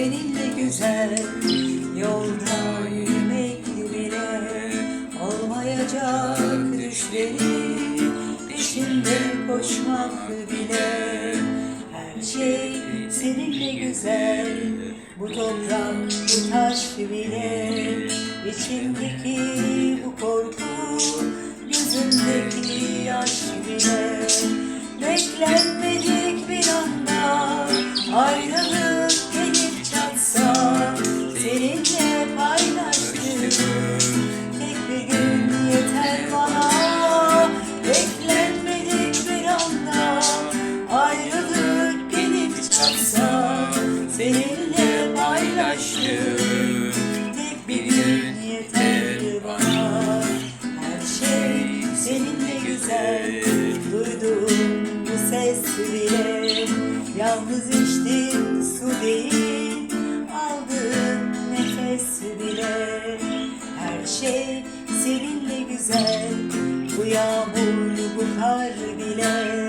seninle güzel Yolda yürümek bile olmayacak düşleri Peşinde koşmak bile. Her şey seninle güzel Bu toprak bu taş bile. İçimdeki bu korku Gözümdeki yaş bile. Beklenmez açlık bir gün yeter bana. Her şey seninle güzel. Duydum bu ses bile. Yalnız içtim su değil Aldım nefes bile. Her şey seninle güzel. Bu yağmur bu kar bile.